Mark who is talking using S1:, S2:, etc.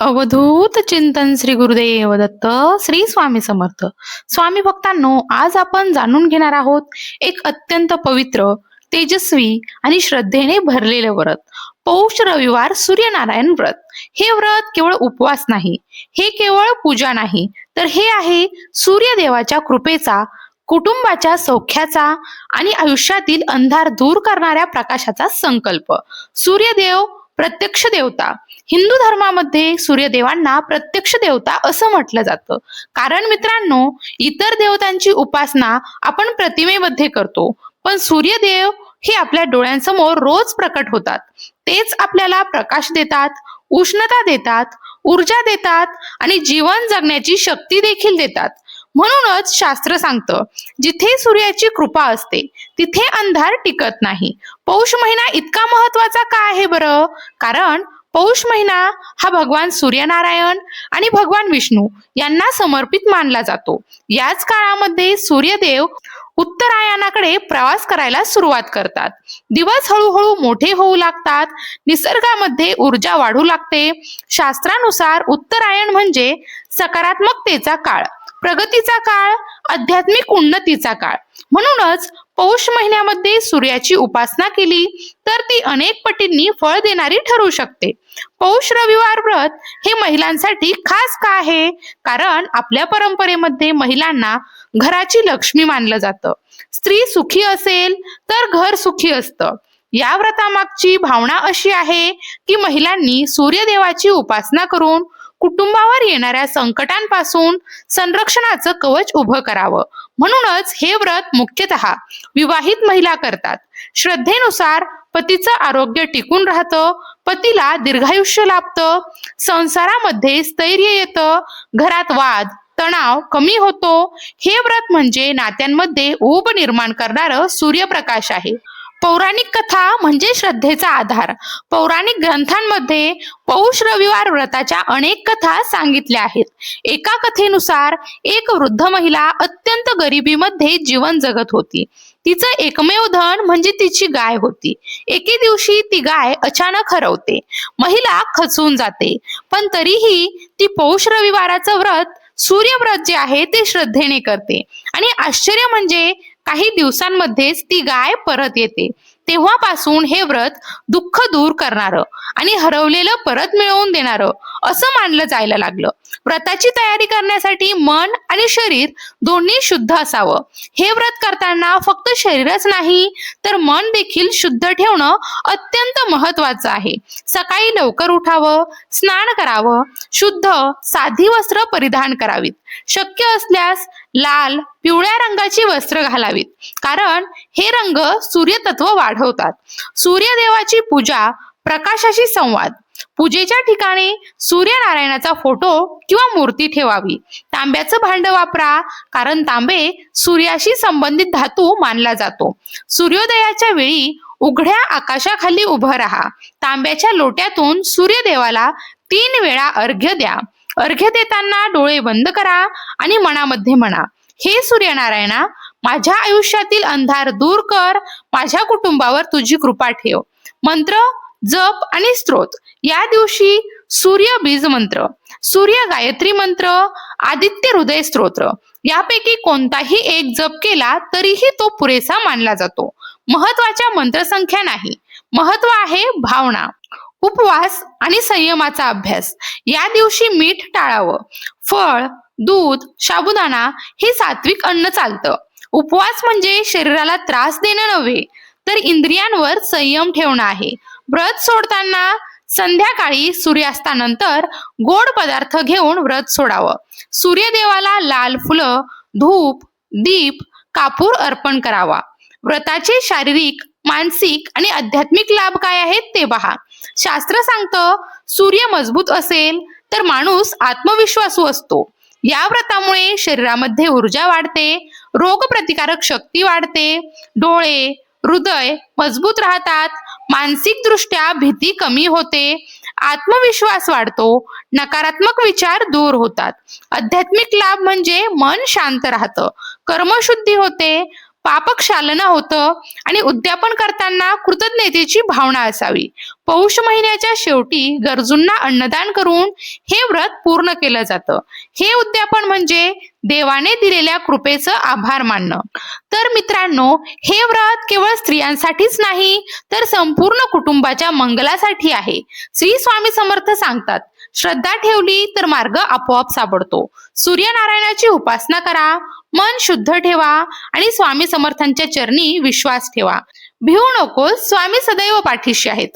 S1: अवधूत चिंतन श्री गुरुदेव दत्त श्री स्वामी समर्थ. स्वामी भक्तांनो आज आपण जाणून घेणार आहोत एक अत्यंत पवित्र तेजस्वी आणि श्रद्धेने भरलेले व्रत. पौष रविवार सूर्यनारायण व्रत. हे व्रत केवळ उपवास नाही हे केवळ पूजा नाही तर हे आहे सूर्यदेवाच्या कृपेचा कुटुंबाच्या सौख्याचा आणि आयुष्यातील अंधार दूर करणाऱ्या प्रकाशाचा संकल्प. सूर्यदेव प्रत्यक्ष देवता हिंदू धर्मामध्ये सूर्यदेवांना प्रत्यक्ष देवता असं म्हटलं जातं. कारण मित्रांनो इतर देवतांची उपासना आपण प्रतिमेमध्ये करतो पण सूर्यदेव हे आपल्या डोळ्यांसमोर रोज प्रकट होतात. तेच आपल्याला प्रकाश देतात उष्णता देतात ऊर्जा देतात आणि जीवन जगण्याची शक्ती देखील देतात. म्हणूनच शास्त्र सांगतं जिथे सूर्याची कृपा असते तिथे अंधार टिकत नाही. पौष महिना इतका महत्त्वाचा का आहे बरं? कारण पौष महिना हा भगवान सूर्यनारायण आणि भगवान विष्णू यांना समर्पित मानला जातो. याच काळामध्ये सूर्यदेव उत्तरायणाकडे प्रवास करायला सुरुवात करतात. दिवस हळूहळू मोठे होऊ लागतात. निसर्गामध्ये ऊर्जा वाढू लागते. शास्त्रानुसार उत्तरायण म्हणजे सकारात्मकतेचा काळ प्रगतीचा काळ आध्यात्मिक उन्नतीचा काळ. म्हणूनच पौष महिन्यामध्ये सूर्याची उपासना केली तर ती अनेक पटींनी फळ देणारी ठरू शकते. पौष रविवार व्रत हे महिलांसाठी खास का आहे? कारण आपल्या परंपरेमध्ये महिलांना घराची लक्ष्मी मानलं जातं. स्त्री सुखी असेल तर घर सुखी असतं. या व्रतामागची भावना अशी आहे की महिलांनी सूर्यदेवाची उपासना करून कुटुंबावर येणाऱ्या संकटांपासून संरक्षणाचं कवच उभं करावं. म्हणूनच हे व्रत मुख्यतः विवाहित महिला करतात. श्रद्धेनुसार पतीचं आरोग्य टिकून राहतं पतीला दीर्घायुष्य लाभतं संसारामध्ये स्थैर्य येतं घरात वाद तणाव कमी होतो. हे व्रत म्हणजे नात्यांमध्ये ऊब निर्माण करणारं सूर्यप्रकाश आहे. पौराणिक कथा म्हणजे श्रद्धेचा आधार. पौराणिक ग्रंथांमध्ये पौष रविवार व्रताच्या अनेक कथा सांगितल्या आहेत. एका कथेनुसार एक वृद्ध महिला अत्यंत गरिबीमध्ये जीवन जगत होती. तिचं एकमेव धन म्हणजे तिची गाय होती. एके दिवशी ती गाय अचानक हरवते. महिला खचून जाते. पण तरीही ती पौष रविवाराचं व्रत सूर्यव्रत जे आहे ते श्रद्धेने करते. आणि आश्चर्य म्हणजे काही दिवसांमध्येच ती गाय परत येते. तेव्हापासून हे व्रत दुःख दूर करणारं आणि हरवलेलं परत मिळवून देणारं असं मानलं जायला लागलं. व्रताची तयारी करण्यासाठी मन आणि शरीर दोन्ही शुद्ध असावं. हे व्रत करताना फक्त शरीरच नाही तर मन देखील शुद्ध ठेवणं अत्यंत महत्वाचं आहे. सकाळी लवकर उठावं स्नान करावं शुद्ध साधी वस्त्र परिधान करावीत. शक्य असल्यास लाल पिवळ्या रंगाची वस्त्र घालावीत. कारण हे रंग सूर्यतत्व वाढवतात. सूर्यदेवाची पूजा प्रकाशाशी संवाद. पूजेच्या ठिकाणी सूर्यनारायणाचा फोटो किंवा मूर्ती ठेवावी. तांब्याचं भांड वापरा कारण तांबे सूर्याशी संबंधित धातू मानला जातो. सूर्योदयाच्या वेळी उघड्या आकाशाखाली उभं राहा. तांब्याच्या लोट्यातून सूर्यदेवाला तीन वेळा अर्घ्य द्या. अर्घ्य देताना डोळे बंद करा आणि मनामध्ये म्हणा हे सूर्यनारायणा माझ्या आयुष्यातील अंधार दूर कर माझ्या कुटुंबावर तुझी कृपा ठेव. मंत्र जप आणि स्त्रोत. या दिवशी सूर्य बीज मंत्र सूर्य गायत्री मंत्र आदित्य हृदय स्तोत्र यापैकी कोणताही एक जप केला तरीही तो पुरेसा मानला जातो. महत्त्वाच्या मंत्रसंख्या नाही. महत्त्व आहे भावना. उपवास आणि संयमाचा अभ्यास. या दिवशी मीठ टाळावं. फळ दूध साबुदाणा हे सात्विक अन्न चालतं. उपवास म्हणजे शरीराला त्रास देणं नव्हे तर इंद्रियांवर संयम ठेवणं आहे. व्रत सोडताना संध्याकाळी सूर्यास्तानंतर गोड पदार्थ घेऊन व्रत सोडावं. सूर्यदेवाला लाल फुलं धूप दीप कापूर अर्पण करावा. व्रताचे शारीरिक मानसिक आणि आध्यात्मिक लाभ काय आहेत ते पहा. शास्त्र सांगतं सूर्य मजबूत असेल तर माणूस आत्मविश्वासू असतो. या व्रतामुळे शरीरामध्ये ऊर्जा वाढते रोगप्रतिकारक शक्ती वाढते डोळे हृदय मजबूत राहतात मानसिक दृष्ट्या भीती कमी होते आत्मविश्वास वाढतो नकारात्मक विचार दूर होतात. आध्यात्मिक लाभ म्हणजे मन शांत राहतं कर्मशुद्धी होते पापक्षालना होतं आणि उद्यापन करताना कृतज्ञतेची भावना असावी. पौष महिन्याच्या शेवटी गरजूंना अन्नदान करून हे व्रत पूर्ण केलं जातं. हे उद्यापन म्हणजे देवाने दिलेल्या कृपेचं आभार मानणं. तर मित्रांनो हे व्रत केवळ स्त्रियांसाठीच नाही तर संपूर्ण कुटुंबाच्या मंगलासाठी आहे. श्री स्वामी समर्थ सांगतात श्रद्धा ठेवली तर मार्ग आपोआप सापडतो. सूर्यनारायणाची उपासना करा मन शुद्ध ठेवा आणि स्वामी समर्थांच्या चरणी विश्वास ठेवा. भिवू नकोस स्वामी सदैव पाठीशी आहेत.